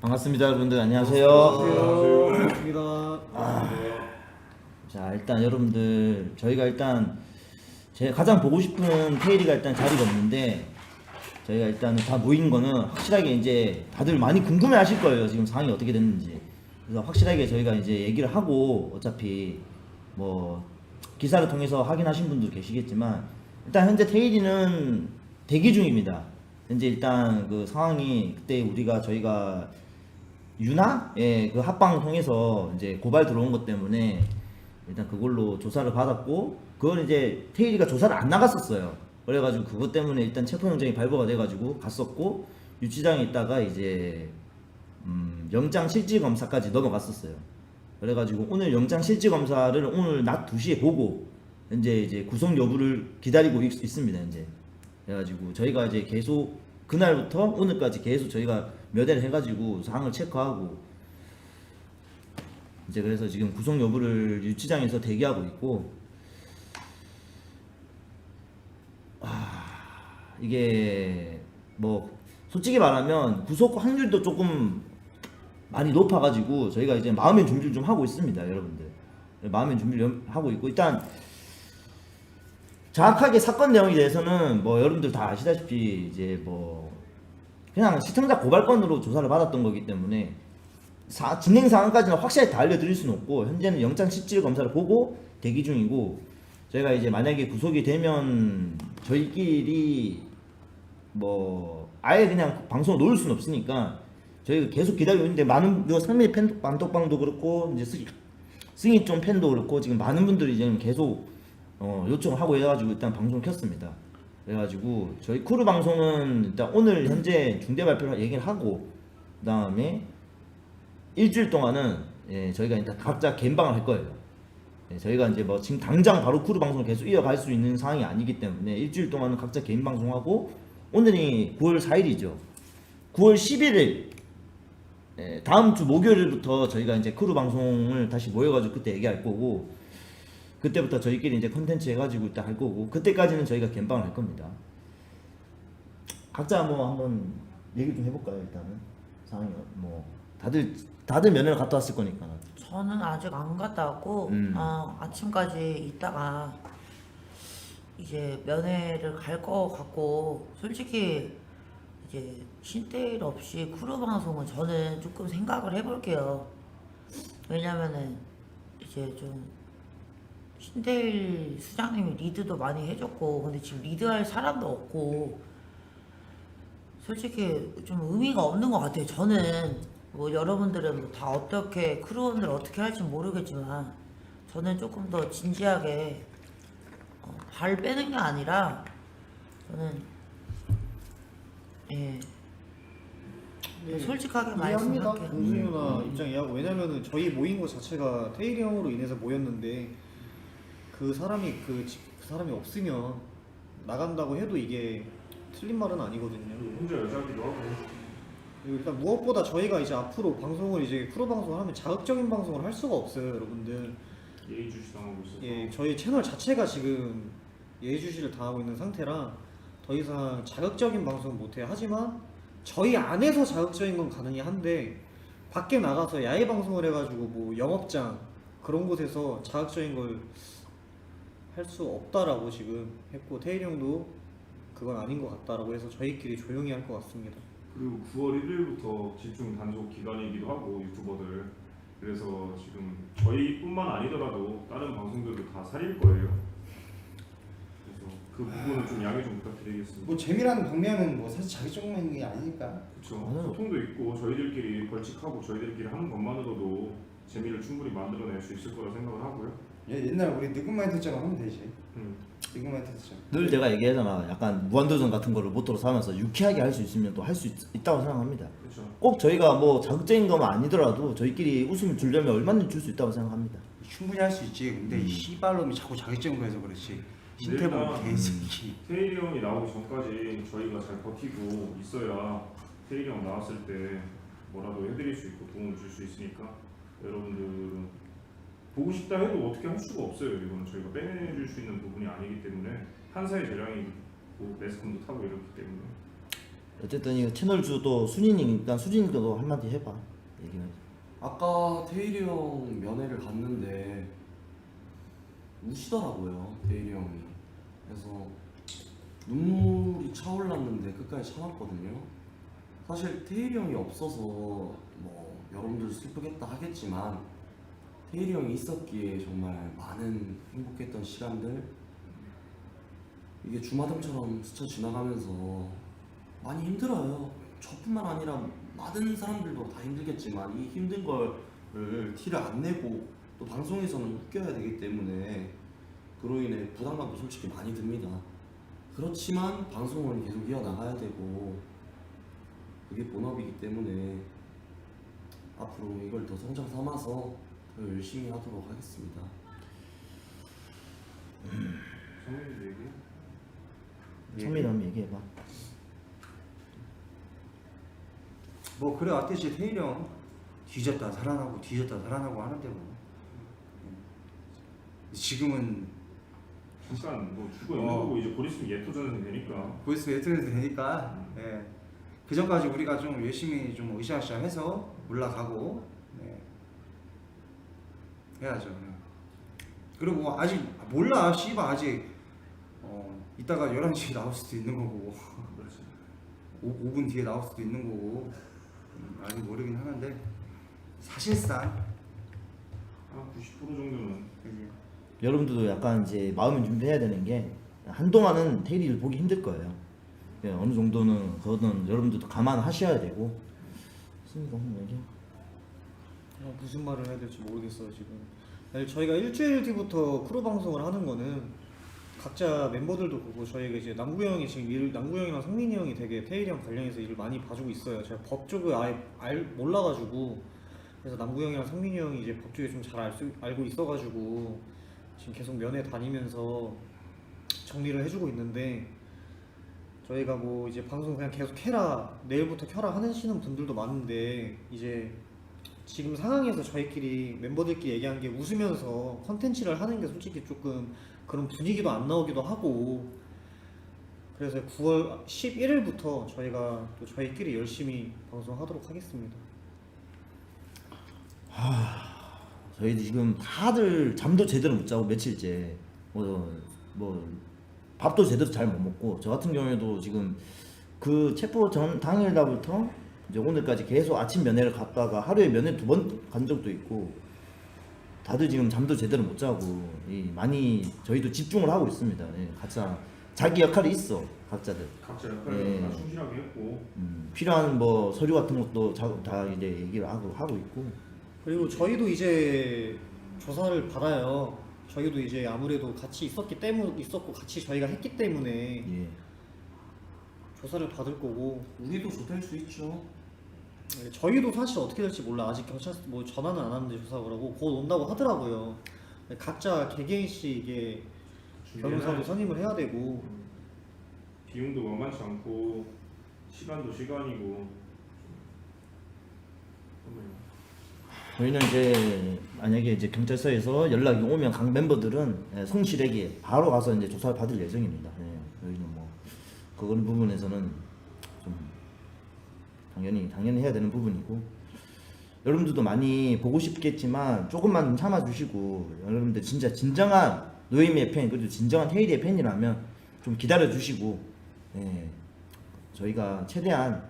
반갑습니다, 여러분들. 안녕하세요. 반갑습니다. 자, 일단 여러분들 저희가 일단 제가 가장 보고 싶은 테일이가 일단 자리가 없는데 저희가 일단 다 모인 거는 확실하게 이제 다들 많이 궁금해 하실 거예요. 지금 상황이 어떻게 됐는지. 그래서 확실하게 저희가 이제 얘기를 하고 어차피 뭐 기사를 통해서 확인하신 분도 계시겠지만 일단 현재 테일이는 대기 중입니다. 현재 일단 그 상황이 그때 우리가 저희가 유나 예, 그 합방 통해서 이제 고발 들어온 것 때문에 일단 그걸로 조사를 받았고 그걸 이제 테일이가 조사를 안 나갔었어요. 그래가지고 그것 때문에 일단 체포영장이 발부가 돼가지고 갔었고 유치장에 있다가 이제 음, 영장 실질 검사까지 넘어갔었어요. 그래가지고 오늘 영장 실질 검사를 오늘 낮 2시에 보고 현재 이제 구속 여부를 기다리고 있, 있습니다. 현재. 그래가지고 저희가 이제 계속 그날부터 오늘까지 계속 저희가 몇 회를 해가지고 사항을 체크하고 이제 그래서 지금 구속 여부를 유치장에서 대기하고 있고 아 이게 뭐 솔직히 말하면 구속 확률도 조금 많이 높아가지고 저희가 이제 마음의 준비를 좀 하고 있습니다, 여러분들. 마음의 준비를 하고 있고 일단 정확하게 사건 내용에 대해서는 뭐 여러분들 다 아시다시피 이제 뭐 그냥 시청자 고발건으로 조사를 받았던 거기 때문에 사- 진행 상황까지는 확실히 다 알려드릴 수는 없고 현재는 영장 실질 검사를 보고 대기 중이고 저희가 이제 만약에 구속이 되면 저희끼리 뭐 아예 그냥 방송을 놓을 수는 없으니까 저희가 계속 기다리고 있는데 많은 뭐 상미 팬 반독방도 그렇고 이제 승, 승희 좀 팬도 그렇고 지금 많은 분들이 지금 계속 어, 요청을 하고 해가지고 일단 방송 켰습니다. 그래가지고 저희 크루 방송은 일단 오늘 현재 중대 발표를 얘기를 하고 그 다음에 일주일 동안은 예, 저희가 일단 각자 개방을 할 거예요. 예, 저희가 이제 뭐 지금 당장 바로 크루 방송을 계속 이어갈 수 있는 상황이 아니기 때문에 일주일 동안은 각자 개인 방송하고 오늘이 9월 4일이죠. 9월 11일 예, 다음 주 목요일부터 저희가 이제 크루 방송을 다시 모여가지고 그때 얘기할 거고 그때부터 저희끼리 이제 컨텐츠 해가지고 일단 할 거고 그때까지는 저희가 개방을 할 겁니다. 각자 뭐 한번 얘기 좀 해볼까요 일단은 상황이 뭐 다들 다들 면회를 갔다 왔을 거니까 저는 아직 안 갔다 왔고 음. 어, 아침까지 있다가 이제 면회를 갈 거 같고 솔직히 이제 신대일 없이 크루 방송은 저는 조금 생각을 해볼게요. 왜냐면은 이제 좀 신대일 수장님이 리드도 많이 해줬고 근데 지금 리드할 사람도 없고 솔직히 좀 의미가 없는 것 같아요. 저는 뭐 여러분들은 뭐다 어떻게 크루원들 어떻게 할지 모르겠지만 저는 조금 더 진지하게 어, 발 빼는 게 아니라 저는 예 네, 솔직하게 이해합니다. 말씀할게요. 동순이 음. 누나 입장 이해하고 왜냐면은 저희 모인 것 자체가 테일이 형으로 인해서 모였는데 그 사람이 그, 지- 그 사람이 없으면 나간다고 해도 이게 틀린 말은 아니거든요. 혼자 여자기도 하고 그리고 일단 무엇보다 저희가 이제 앞으로 방송을 이제 프로 방송을 하면 자극적인 방송을 할 수가 없어요, 여러분들. 예의주시 당하고 있어서 예, 저희 채널 자체가 지금 예의주시를 당하고 있는 상태라 더 이상 자극적인 방송은 못해요. 하지만 저희 안에서 자극적인 건 가능히 한데 밖에 나가서 야외 방송을 해가지고 뭐 영업장 그런 곳에서 자극적인 걸 할 수 없다라고 지금 했고 태일 형도 그건 아닌 것 같다라고 해서 저희끼리 조용히 할 것 같습니다. 그리고 9월 1일부터 집중 단속 기간이기도 하고 유튜버들 그래서 지금 저희뿐만 아니더라도 다른 방송들도 다 살릴 거예요. 그래서 그 부분은 좀 양해 좀 부탁드리겠습니다. 뭐 재미라는 방면은 뭐 사실 자기적인 게 아니니까 그렇죠. 소통도 있고 저희들끼리 벌칙하고 저희들끼리 하는 것만으로도 재미를 충분히 만들어낼 수 있을 거라 생각을 하고요. 예, 옛날 우리 느그마이트처럼 하면 되지. 음. 느그마이트처럼 늘 제가 얘기하잖아. 약간 무한도전 같은 거를 모토로 삼아서 유쾌하게 할 수 있으면 또 할 수 있다고 생각합니다. 그렇죠. 꼭 저희가 뭐 자극적인 것만 아니더라도 저희끼리 웃음을 주려면 얼마든지 줄 수 있다고 생각합니다. 충분히 할 수 있지. 근데 음. 이 씨발놈이 자꾸 자격증 거해서 그렇지. 일단- 개새끼. 태일이 형이 나오기 전까지 저희가 잘 버티고 있어야 태일이 형 나왔을 때 뭐라도 해드릴 수 있고 도움을 줄 수 있으니까 여러분들은 보고 싶다 해도 어떻게 할 수가 없어요. 이거는 저희가 빼내줄 수 있는 부분이 아니기 때문에 한사의 재량이 고 매스컴도 타고 이렇기 때문에. 어쨌든 이거 채널 주또 수진이니까 수진이도 한마디 해봐. 얘기는. 아까 태일이 형 면회를 갔는데 우시더라고요 태일이 형이. 그래서 눈물이 차올랐는데 끝까지 참았거든요. 사실 태일이 형이 없어서 뭐 여러분들 슬프겠다 하겠지만 태일이 형이 있었기에 정말 많은 행복했던 시간들 이게 주마등처럼 스쳐 지나가면서 많이 힘들어요. 저뿐만 아니라 많은 사람들도 다 힘들겠지만 이 힘든 거를 티를 안 내고 또 방송에서는 웃겨야 되기 때문에 그로 인해 부담감도 솔직히 많이 듭니다. 그렇지만 방송을 계속 이어나가야 되고 그게 본업이기 때문에 앞으로 이걸 더 성장 삼아서 더 열심히 하도록 하겠습니다. 성민이 얘기? 천민이 한번 얘기해봐 뭐 그래 왔듯이 태일이 형 뒤졌다 살아나고 뒤졌다 살아나고 하는데 뭐 지금은 잠깐 뭐 죽어 있는 어. 거고 이제 곧 있으면 예토전에서 되니까 보이스 예트에서 되니까 예. 그 전까지 우리가 좀 열심히 좀 으쌰으쌰 해서 올라가고 네. 해야죠. 네. 그리고 아직 몰라 씨발 아직 어, 이따가 11시에 나올 수도 있는 거고 그렇지 5, 5분 뒤에 나올 수도 있는 거고 음, 아직 모르긴 하는데 사실상 한 90% 정도는 이제 여러분들도 약간 이제 마음을 준비해야 되는 게 한동안은 테일이를 보기 힘들 거예요. 예, 어느 정도는 그거는 여러분들도 감안하셔야 되고. 승리가 한번 얘기해. 어, 무슨 말을 해야 될지 모르겠어요 지금. 아니, 저희가 일주일 뒤부터 크루 방송을 하는 거는 각자 멤버들도 보고 저희가 이제 남구 형이 지금 일 남구 형이랑 성민이 형이 되게 태일이 형 관련해서 일을 많이 봐주고 있어요. 제가 법 쪽을 아예 알, 몰라가지고 그래서 남구 형이랑 성민이 형이 이제 법 쪽에 좀 잘 알고 있어가지고 지금 계속 면회 다니면서 정리를 해주고 있는데 저희가 뭐 이제 방송 그냥 계속 해라 내일부터 켜라 하시는 분들도 많은데 이제 지금 상황에서 저희끼리 멤버들끼리 얘기한 게 웃으면서 컨텐츠를 하는 게 솔직히 조금 그런 분위기도 안 나오기도 하고 그래서 9월 11일부터 저희가 또 저희끼리 열심히 방송하도록 하겠습니다. 저희도 지금 다들 잠도 제대로 못 자고 며칠째 뭐, 뭐 밥도 제대로 잘 못 먹고 저 같은 경우에도 지금 그 체포 전 당일 날부터 이제 오늘까지 계속 아침 면회를 갔다가 하루에 면회 두 번 간 적도 있고 다들 지금 잠도 제대로 못 자고 이 많이 저희도 집중을 하고 있습니다. 예, 각자 자기 역할이 있어 각자들. 각자 역할을 예. 다 충실하게 했고 음, 필요한 뭐 서류 같은 것도 자- 다 이제 얘기를 하고 하고 있고 그리고 저희도 이제 조사를 받아요. 저희도 이제 아무래도 같이 있었기 때문 있었고 같이 저희가 했기 때문에 예. 조사를 받을 거고 우리도 조사할 수 있죠. 네, 저희도 사실 어떻게 될지 몰라 아직 경찰 뭐 전화는 안 왔는데 조사 오라고 곧 온다고 하더라고요. 네, 각자 개개인씩 이게 변호사도 선임을 해야 되고 비용도 만만치 않고 시간도 시간이고 좀 저희는 이제 만약에 이제 경찰서에서 연락이 오면 각 멤버들은 예, 성실하게 바로 가서 이제 조사를 받을 예정입니다. 예, 저희는 뭐 그런 부분에서는 좀 당연히 당연히 해야 되는 부분이고 여러분들도 많이 보고 싶겠지만 조금만 좀 참아주시고 여러분들 진짜 진정한 노예미의 팬 그리고 진정한 테일의 팬이라면 좀 기다려 주시고 예, 저희가 최대한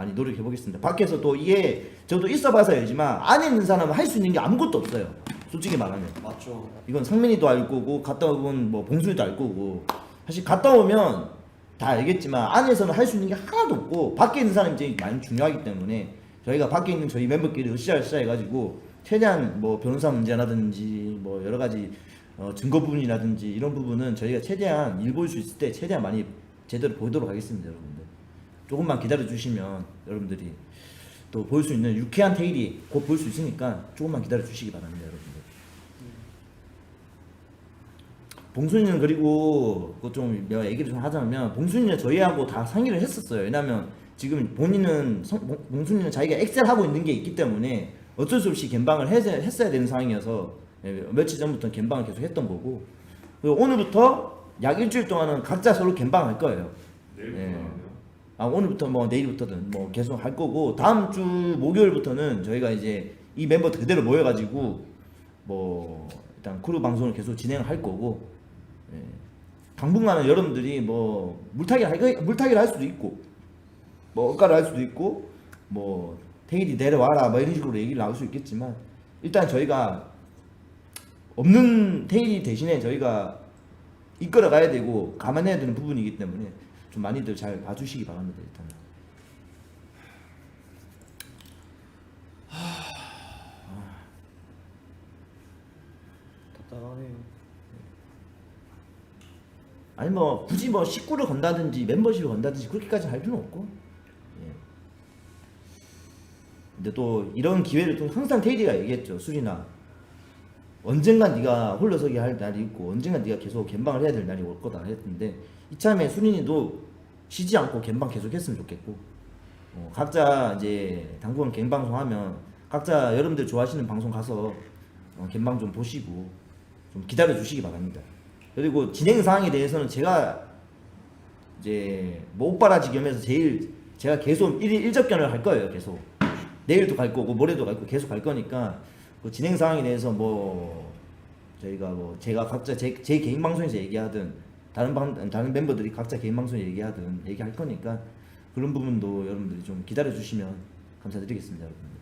많이 노력해 보겠습니다. 밖에서 또 이게 저도 있어 봐서 알지만 안에 있는 사람은 할 수 있는 게 아무것도 없어요. 솔직히 말하면 맞죠. 이건 상민이도 알 거고 갔다 오면 뭐 봉순이도 알 거고 사실 갔다 오면 다 알겠지만 안에서는 할 수 있는 게 하나도 없고 밖에 있는 사람이 제일 많이 중요하기 때문에 저희가 밖에 있는 저희 멤버끼리 으쌰으쌰 해가지고 최대한 뭐 변호사 문제라든지 뭐 여러 가지 어, 증거 부분이라든지 이런 부분은 저희가 최대한 일볼 수 있을 때 최대한 많이 제대로 보도록 하겠습니다 여러분들 조금만 기다려 주시면 여러분들이 또 볼 수 있는 유쾌한 테일이 곧 볼 수 있으니까 조금만 기다려 주시기 바랍니다 여러분들 봉순이는 그리고 그거 좀 내가 얘기를 좀 하자면 봉순이는 저희하고 다 상의를 했었어요. 왜냐면 지금 본인은 성- 봉- 봉순이는 자기가 엑셀 하고 있는 게 있기 때문에 어쩔 수 없이 해, 했어야 되는 상황이어서 예, 며칠 전부터 gem방을 계속 했던 거고 그리고 오늘부터 약 일주일 동안은 각자 서로 gem방 할 거예요. 예. 아 오늘부터 뭐 내일부터든 뭐 계속 할 거고 다음 주 목요일부터는 저희가 이제 이 멤버 그대로 모여가지고 뭐 일단 크루 방송을 계속 진행할 거고 예. 당분간은 여러분들이 뭐 물타기 물타기를 할 수도 있고 뭐 억가를 할 수도 있고 뭐 테일이 내려와라 뭐 이런 식으로 얘기를 나올 수 있겠지만 일단 저희가 없는 테일이 대신에 저희가 이끌어 가야 되고 감안해야 되는 부분이기 때문에 좀 많이들 잘 봐주시기 바랍니다 일단. 답답하네요. 아니 뭐 굳이 뭐 식구를 건다든지 멤버십을 건다든지 그렇게까지 할 필요는 없고. 예. 근데 또 이런 기회를 또 항상 테이디가 얘기했죠 수리나 언젠간 네가 홀로서기 할 날이 있고 언젠간 네가 계속 갬방을 해야 될 날이 올 거다 했는데 이참에 수린이도 쉬지 않고 갬방 계속 했으면 좋겠고 어, 각자 이제 당분간 갬방송 하면 각자 여러분들 좋아하시는 방송 가서 어, 갬방 좀 보시고 좀 기다려 주시기 바랍니다. 그리고 진행 사항에 대해서는 제가 이제 뭐 오빠라지 겸해서 제일 제가 계속 일, 일접견을 할 거예요 계속 내일도 갈 거고 모레도 갈 거고 계속 갈 거니까 그 진행 사항에 대해서 뭐 저희가 뭐 제가 각자 제, 제 개인 방송에서 얘기하든 다른 방 다른 멤버들이 각자 개인 방송에 얘기하든 얘기할 거니까 그런 부분도 여러분들이 좀 기다려 주시면 감사드리겠습니다 여러분들.